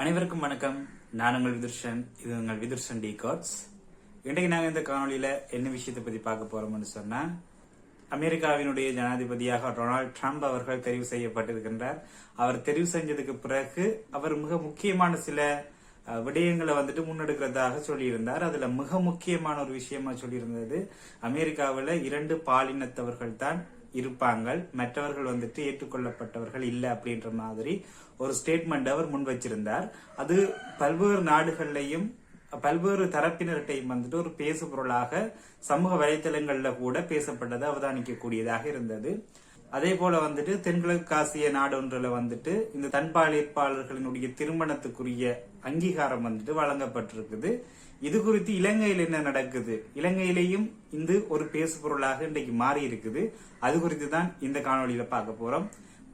அனைவருக்கும் வணக்கம். நான் உங்கள் விதுர்ஷன். இது உங்கள் விதுர்ஷன் டி கார்ட்ஸ் இன்றைக்கு நாங்கள் இந்த காணொலியில் என்ன விஷயத்தை பற்றி பார்க்க போறோம்னு சொன்னால் அமெரிக்காவினுடைய ஜனாதிபதியாக டொனால்ட் ட்ரம்ப் அவர்கள் தெரிவு செய்யப்பட்டிருக்கின்றார். அவர் தெரிவு செஞ்சதுக்கு பிறகு அவர் மிக முக்கியமான சில விடயங்களை வந்துட்டு முன்னெடுக்கிறதாக சொல்லியிருந்தார். அதுல மிக முக்கியமான ஒரு விஷயமா சொல்லியிருந்தது அமெரிக்காவில் இரண்டு பாலினத்தவர்கள் தான் இருப்பாங்க மற்றவர்கள் வந்துட்டு ஏற்றுக்கொள்ளப்பட்டவர்கள் இல்லை அப்படின்ற மாதிரி ஒரு ஸ்டேட்மெண்ட் அவர் முன் வச்சிருந்தார். அது பல்வேறு நாடுகள்லையும் பல்வேறு தரப்பினர்கிட்டையும் வந்துட்டு ஒரு பேசு பொருளாக சமூக வலைத்தளங்கள்ல கூட பேசப்பட்டது அவதானிக்கக்கூடியதாக இருந்தது. அதே போல வந்துட்டு தென்கிழக்காசிய ஒன்றில் வந்துட்டு இந்த தன்பாலிப்பாளர்களினுடைய திருமணத்துக்குரிய அங்கீகாரம் வந்துட்டு வழங்கப்பட்டிருக்குது. இது குறித்து இலங்கையில் என்ன நடக்குது? இலங்கையிலேயும் இந்த ஒரு பேசு பொருளாக இன்றைக்கு மாறி இருக்குது அது குறித்து தான் இந்த காணொலியில பார்க்க போறோம்.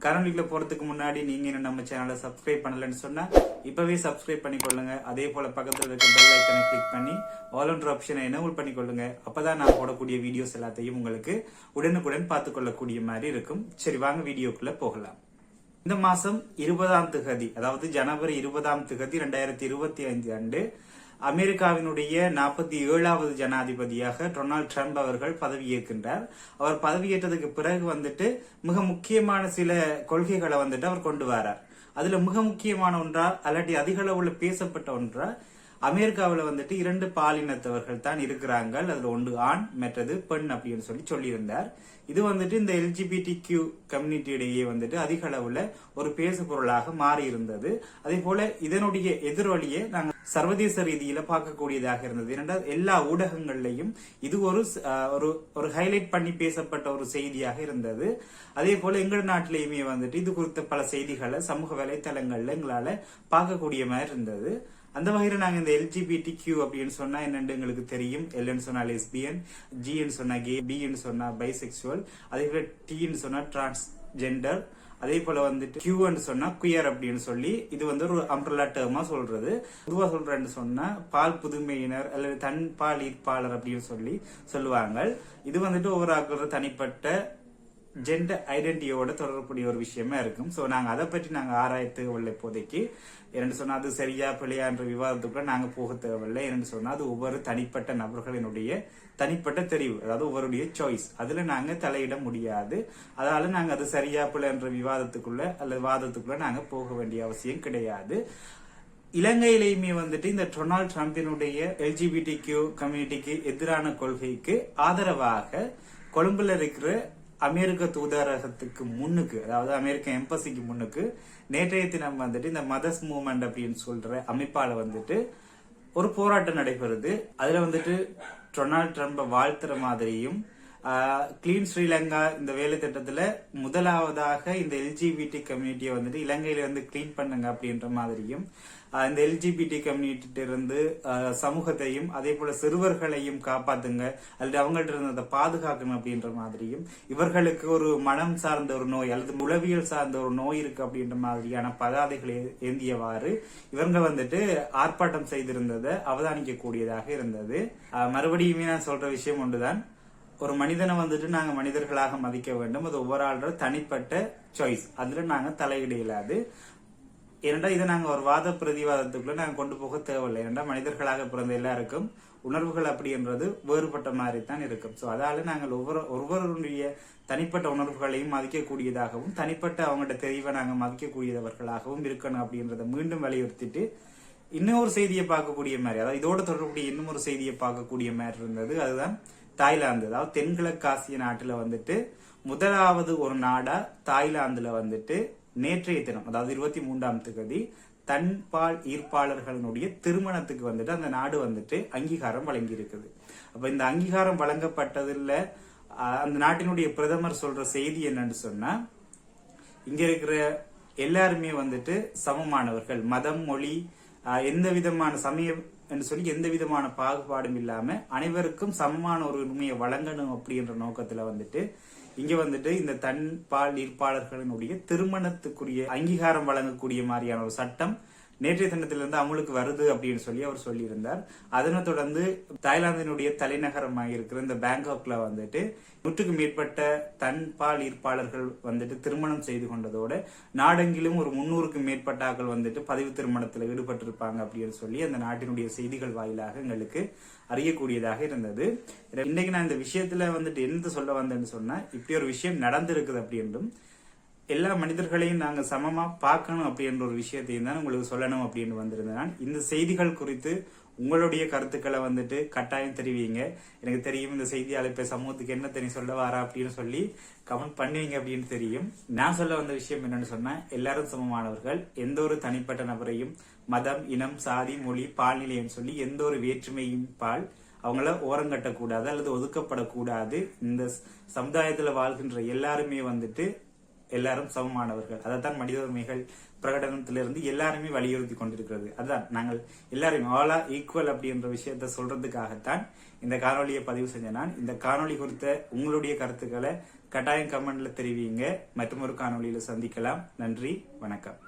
காணொலிக்குள்ள போகிறதுக்கு முன்னாடி நீங்கள் இன்னும் நம்ம சேனலை சப்ஸ்கிரைப் பண்ணலன்னு சொன்னால் இப்போவே சப்ஸ்கிரைப் பண்ணிக்கொள்ளுங்க. அதே போல் பக்கத்தில் இருக்க பெல் ஐக்கனை கிளிக் பண்ணி வாலண்டர் ஆப்ஷனை எனேபிள் பண்ணிக்கொள்ளுங்க. அப்பதான் நான் போடக்கூடிய வீடியோஸ் எல்லாத்தையும் உங்களுக்கு உடனுக்குடன் பார்த்துக்கொள்ளக்கூடிய மாதிரி இருக்கும். சரி வாங்க வீடியோக்குள்ளே போகலாம். இந்த மாதம் இருபதாம் திகதி அதாவது ஜனவரி இருபதாம் திகதி ரெண்டாயிரத்தி இருபத்தி ஐந்து ஆண்டு அமெரிக்காவினுடைய நாற்பத்தி ஏழாவது ஜனாதிபதியாக டொனால்ட் ட்ரம்ப் அவர்கள் பதவியேற்கின்றார் அவர் பதவியேற்றதுக்கு பிறகு வந்துட்டு மிக முக்கியமான சில கொள்கைகளை வந்துட்டு அவர் கொண்டு வரார். அதுல மிக முக்கியமான ஒன்றா அல்லாட்டி அதிக அளவுல பேசப்பட்ட ஒன்றா அமெரிக்காவில் வந்துட்டு இரண்டு பாலினத்தவர்கள் தான் இருக்கிறாங்க அதில் ஒன்று ஆண் மற்றது பெண் அப்படின்னு சொல்லி சொல்லியிருந்தார். இது வந்துட்டு இந்த எல்ஜிபிடி கியூ கம்யூனிட்டியிடையே வந்துட்டு அதிக அளவுல ஒரு பேசு பொருளாக மாறி இருந்தது அதே போல இதனுடைய எதிரொலியை நாங்கள் சர்வதேச ரீதியில பார்க்கக்கூடியதாக இருந்தது. ஏனென்றால் எல்லா ஊடகங்கள்லையும் இது ஒரு ஒரு ஒரு ஹைலைட் பண்ணி பேசப்பட்ட ஒரு செய்தியாக இருந்தது. அதே போல எங்கள் நாட்டிலேயுமே வந்துட்டு இது குறித்த பல செய்திகளை சமூக வலைத்தளங்கள்ல எங்களால பார்க்கக்கூடிய மாதிரி இருந்தது. அந்த வகையில் நாங்கள் இந்த எல்ஜிபிடி கியூ அப்படின்னு சொன்னால் என்னென்று எங்களுக்கு தெரியும். எல்னு சொன்னால் லெஸ்பியன் ஜின்னு சொன்னால் கே பின்னு சொன்னால் பைசெக்சுவல் அதே போல் டீன்னு சொன்னால் டிரான்ஸ்ஜெண்டர் அதே போல வந்துட்டு கியூன்னு சொன்னா குயர் அப்படின்னு சொல்லி இது வந்து ஒரு அம்ப்ரலா டேர்மா சொல்றது. பொதுவாக சொல்றேன்னு சொன்னா பால் புதுமையினர் அல்லது தன் பால் ஈர்ப்பாளர் அப்படின்னு சொல்லி சொல்லுவாங்க. இது வந்துட்டு ஒவ்வொரு ஆக்களோட தனிப்பட்ட ஜெண்டர் ஐடென்டிட்டியோட தொடர்புடைய ஒரு விஷயமா இருக்கும். ஸோ நாங்கள் அதை பற்றி நாங்கள் ஆராய தேவையில்லை இப்போதைக்கு. இரண்டு சொன்னால் அது சரியா பிழையா என்ற விவாதத்துக்குள்ள நாங்கள் போக தேவையில்லை. இரண்டு சொன்னால் அது ஒவ்வொரு தனிப்பட்ட நபர்களினுடைய தனிப்பட்ட தெரிவு அதாவது ஒவ்வொருடைய சாய்ஸ் அதில் நாங்கள் தலையிட முடியாது. அதனால நாங்கள் அது சரியா பிழை என்ற விவாதத்துக்குள்ள அல்லது வாதத்துக்குள்ள நாங்கள் போக வேண்டிய அவசியம் கிடையாது. இலங்கையிலையுமே வந்துட்டு இந்த டொனால்ட் ட்ரம்பினுடைய எல்ஜிபிடி கியூ கம்யூனிட்டிக்கு எதிரான கொள்கைக்கு ஆதரவாக கொழும்புல இருக்கிற அமெரிக்க தூதரகத்துக்கு முன்னுக்கு அதாவது அமெரிக்க எம்பசிக்கு முன்னுக்கு நேற்றைய தினம் வந்துட்டு இந்த மதர்ஸ் மூவ்மெண்ட் அப்படின்னு சொல்ற அமைப்பால வந்துட்டு ஒரு போராட்டம் நடைபெறுது. அதுல வந்துட்டு டொனால்ட் ட்ரம்ப வாழ்த்துற மாதிரியும் கிளீன் ஸ்ரீலங்கா இந்த வேலை திட்டத்துல முதலாவதாக இந்த எல்ஜிபிடி கம்யூனிட்டியை வந்துட்டு இலங்கையில வந்து கிளீன் பண்ணுங்க அப்படின்ற மாதிரியும் இந்த எல்ஜிபிடி கம்யூனிட்டி இருந்து சமூகத்தையும் அதே போல சிறுவர்களையும் காப்பாத்துங்க அல்லது அவங்கள்ட்ட இருந்து அதை பாதுகாக்கணும் அப்படின்ற மாதிரியும் இவர்களுக்கு ஒரு மனம் சார்ந்த ஒரு நோய் அல்லது உளவியல் சார்ந்த ஒரு நோய் இருக்கு அப்படின்ற மாதிரியான பதாதைகளை ஏந்தியவாறு இவங்க வந்துட்டு ஆர்ப்பாட்டம் செய்திருந்ததை அவதானிக்க கூடியதாக இருந்தது மறுபடியுமே நான் சொல்ற விஷயம் ஒன்றுதான். ஒரு மனிதனை வந்துட்டு நாங்க மனிதர்களாக மதிக்க வேண்டும். அது ஒவ்வொரு ஆளோட தனிப்பட்ட சாய்ஸ் அதுல நாங்க தலையிட இயலாது ஏனென்றா இதை நாங்க ஒரு வாத பிரதிவாதத்துக்குள்ள நாங்க கொண்டு போக தேவையில்லை. ஏனென்றா மனிதர்களாக பிறந்த எல்லாருக்கும் உணர்வுகள் அப்படின்றது வேறுபட்ட மாதிரி தான் இருக்கும். ஸோ அதால நாங்கள் ஒவ்வொரு ஒவ்வொருடைய தனிப்பட்ட உணர்வுகளையும் மதிக்கக்கூடியதாகவும் தனிப்பட்ட அவங்கள்ட்ட தெரிவை நாங்கள் மதிக்கக்கூடியவர்களாகவும் இருக்கணும் அப்படின்றத மீண்டும் வலியுறுத்திட்டு இன்னொரு செய்தியை பார்க்கக்கூடிய மாதிரி அதாவது இதோட தொடர்புடைய இன்னும் ஒரு செய்தியை பார்க்கக்கூடிய மாதிரி இருந்தது. அதுதான் தாய்லாந்து. அதாவது தென்கிழக்காசிய நாட்டில் வந்துட்டு முதலாவது ஒரு நாடா தாய்லாந்துல வந்துட்டு நேற்றைய தினம் அதாவது இருபத்தி மூன்றாம் தேதி தன்பால் ஈர்ப்பாளர்களுடைய திருமணத்துக்கு வந்துட்டு அந்த நாடு வந்துட்டு அங்கீகாரம் வழங்கி இருக்குது அப்ப இந்த அங்கீகாரம் வழங்கப்பட்டதுல அந்த நாட்டினுடைய பிரதமர் சொல்ற செய்தி என்னன்னு சொன்னா இங்க இருக்கிற எல்லாருமே வந்துட்டு சமமானவர்கள். மதம் மொழி எந்த விதமான சமயம் என்று சொல்லி எந்த விதமான பாகுபாடும் இல்லாம அனைவருக்கும் சமமான ஒரு உரிமையை வழங்கணும் அப்படின்ற நோக்கத்துல வந்துட்டு இங்க வந்துட்டு இந்த தன் பால் ஈர்ப்பாளர்களினுடைய திருமணத்துக்குரிய அங்கீகாரம் வழங்கக்கூடிய மாதிரியான ஒரு சட்டம் நேற்றைய தினத்திலிருந்து அமலுக்கு வருது அப்படின்னு சொல்லி அவர் சொல்லியிருந்தார். அதனை தொடர்ந்து தாய்லாந்தினுடைய தலைநகரமாக இருக்கிற இந்த பேங்காக்ல வந்துட்டு நூற்றுக்கு மேற்பட்ட தன் பால் ஈர்ப்பாளர்கள் வந்துட்டு திருமணம் செய்து கொண்டதோடு நாடெங்கிலும் ஒரு முன்னூறுக்கு மேற்பட்ட ஆட்கள் வந்துட்டு பதிவு திருமணத்தில் ஈடுபட்டிருப்பாங்க அப்படின்னு சொல்லி அந்த நாட்டினுடைய செய்திகள் வாயிலாக எங்களுக்கு அறியக்கூடியதாக இருந்தது. இன்னைக்கு நான் இந்த விஷயத்துல வந்துட்டு என்ன சொல்ல வந்தேன்னு சொன்னா இப்படி ஒரு விஷயம் நடந்திருக்குது அப்படின்றும் எல்லா மனிதர்களையும் நாங்கள் சமமாக பார்க்கணும் அப்படின்ற ஒரு விஷயத்தையும் தான் உங்களுக்கு சொல்லணும் அப்படின்னு வந்திருந்தேன். நான். இந்த செய்திகள் குறித்து உங்களுடைய கருத்துக்களை வந்துட்டு கட்டாயம் தெரிவிங்க. எனக்கு தெரியும் இந்த செய்தியாளர் இப்போ சமூகத்துக்கு என்ன தெரியும் சொல்ல வாரா அப்படின்னு சொல்லி கமெண்ட் பண்ணுவீங்க அப்படின்னு தெரியும். நான் சொல்ல வந்த விஷயம் என்னன்னு சொன்னால் எல்லாரும் சமமானவர்கள். எந்த ஒரு தனிப்பட்ட நபரையும் மதம் இனம் சாதி மொழி பால்நிலையம் சொல்லி எந்த ஒரு வேற்றுமையும் பால் அவங்கள ஓரங்கட்டக்கூடாது அல்லது ஒதுக்கப்படக்கூடாது. இந்த சமுதாயத்தில் வாழ்கின்ற எல்லாருமே வந்துட்டு எல்லாரும் சமமானவர்கள். அதைத்தான் மனித உரிமைகள் பிரகடனத்திலிருந்து எல்லாருமே வலியுறுத்தி கொண்டிருக்கிறது. அதுதான் நாங்கள் எல்லாரும் ஆலா ஈக்குவல் அப்படின்ற விஷயத்த சொல்றதுக்காகத்தான் இந்த காணொலியை பதிவு செஞ்ச நான் இந்த காணொளி குறித்த உங்களுடைய கருத்துக்களை கட்டாயம் கமெண்ட்ல தெரிவிங்க மற்றும் ஒரு சந்திக்கலாம். நன்றி வணக்கம்.